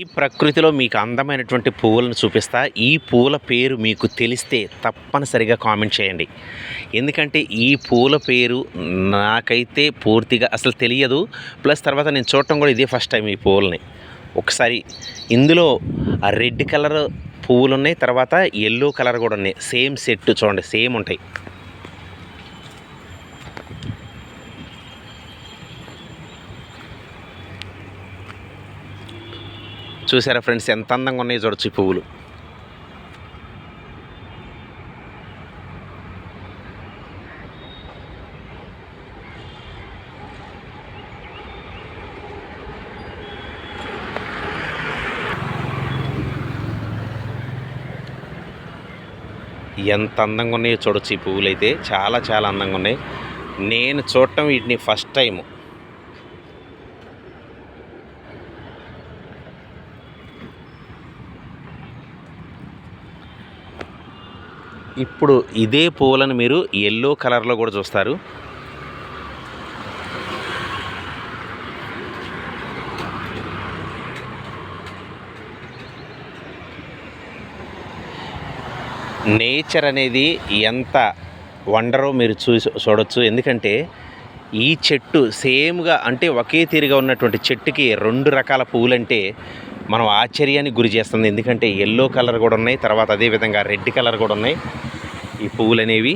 ఈ ప్రకృతిలో మీకు అందమైనటువంటి పువ్వులను చూపిస్తా. ఈ పూల పేరు మీకు తెలిస్తే తప్పనిసరిగా కామెంట్ చేయండి. ఎందుకంటే ఈ పూల పేరు నాకైతే పూర్తిగా అసలు తెలియదు. ప్లస్ తర్వాత నేను చూడటం కూడా ఇదే ఫస్ట్ టైం ఈ పువ్వులని. ఒకసారి ఇందులో ఆ రెడ్ కలర్ పువ్వులు ఉన్నాయి తర్వాత ఎల్లో కలర్ కూడా ఉన్నాయి. సేమ్ సెట్ చూడండి సేమ్ ఉంటాయి. చూసారా ఫ్రెండ్స్? ఎంత అందంగా ఉన్నాయి చూడొచ్చు ఈ పువ్వులు. ఎంత అందంగా ఉన్నాయో చూడొచ్చు ఈ పువ్వులు అయితే చాలా చాలా అందంగా ఉన్నాయి. నేను చూడటం వీటిని ఫస్ట్ టైము. ఇప్పుడు ఇదే పువ్వులను మీరు ఎల్లో కలర్లో కూడా చూస్తారు. నేచర్ అనేది ఎంత వండరో మీరు చూసి చూడొచ్చు. ఎందుకంటే ఈ చెట్టు సేమ్గా అంటే ఒకే తీరుగా ఉన్నటువంటి చెట్టుకి రెండు రకాల పువ్వులంటే మనం ఆశ్చర్యానికి గురి చేస్తుంది. ఎందుకంటే ఎల్లో కలర్ కూడా ఉన్నాయి. తర్వాత అదేవిధంగా రెడ్ కలర్ కూడా ఉన్నాయి. ఈ పువ్వులు అనేవి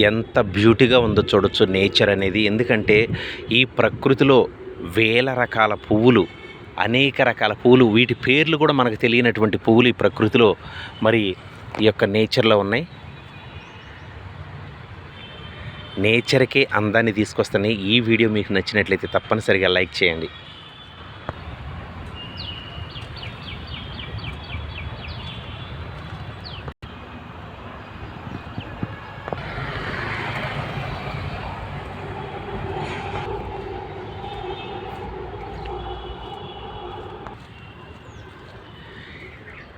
ఎంత బ్యూటీగా ఉందో చూడొచ్చు నేచర్ అనేది. ఎందుకంటే ఈ ప్రకృతిలో వేల రకాల పువ్వులు అనేక రకాల పువ్వులు వీటి పేర్లు కూడా మనకు తెలియనటువంటి పువ్వులు ఈ ప్రకృతిలో మరి ఈ యొక్క నేచర్లో ఉన్నాయి. నేచర్కే అందాన్ని తీసుకొస్తున్నాయి. ఈ వీడియో మీకు నచ్చినట్లయితే తప్పనిసరిగా లైక్ చేయండి.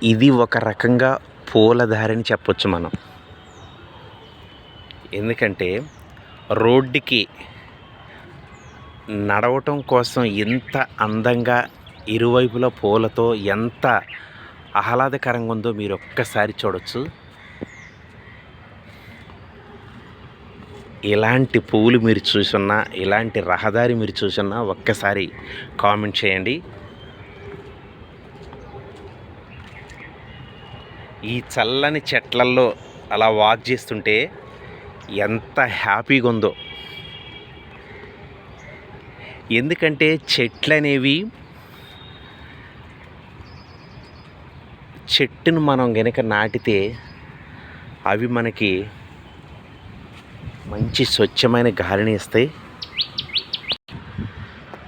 ఇది ఒక రకంగా పూలధారని చెప్పొచ్చు మనం. ఎందుకంటే రోడ్డుకి నడవటం కోసం ఎంత అందంగా ఇరువైపుల పూలతో ఎంత ఆహ్లాదకరంగా ఉందో మీరు ఒక్కసారి చూడొచ్చు. ఇలాంటి పువ్వులు మీరు చూసున్నా ఇలాంటి రహదారి మీరు చూసున్నా ఒక్కసారి కామెంట్ చేయండి. ఈ చల్లని చెట్లల్లో అలా వాక్ చేస్తుంటే ఎంత హ్యాపీగా ఉందో. ఎందుకంటే చెట్లు అనేవి చెట్టును మనం గనక నాటితే అవి మనకి మంచి స్వచ్ఛమైన గాలిని ఇస్తాయి.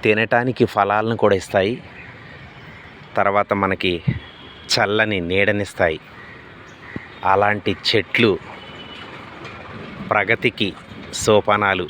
తినటానికి ఫలాలను కూడా ఇస్తాయి. తర్వాత మనకి చల్లని నీడనిస్తాయి అలాంటి చెట్లు ప్రగతికి సోపానాలు.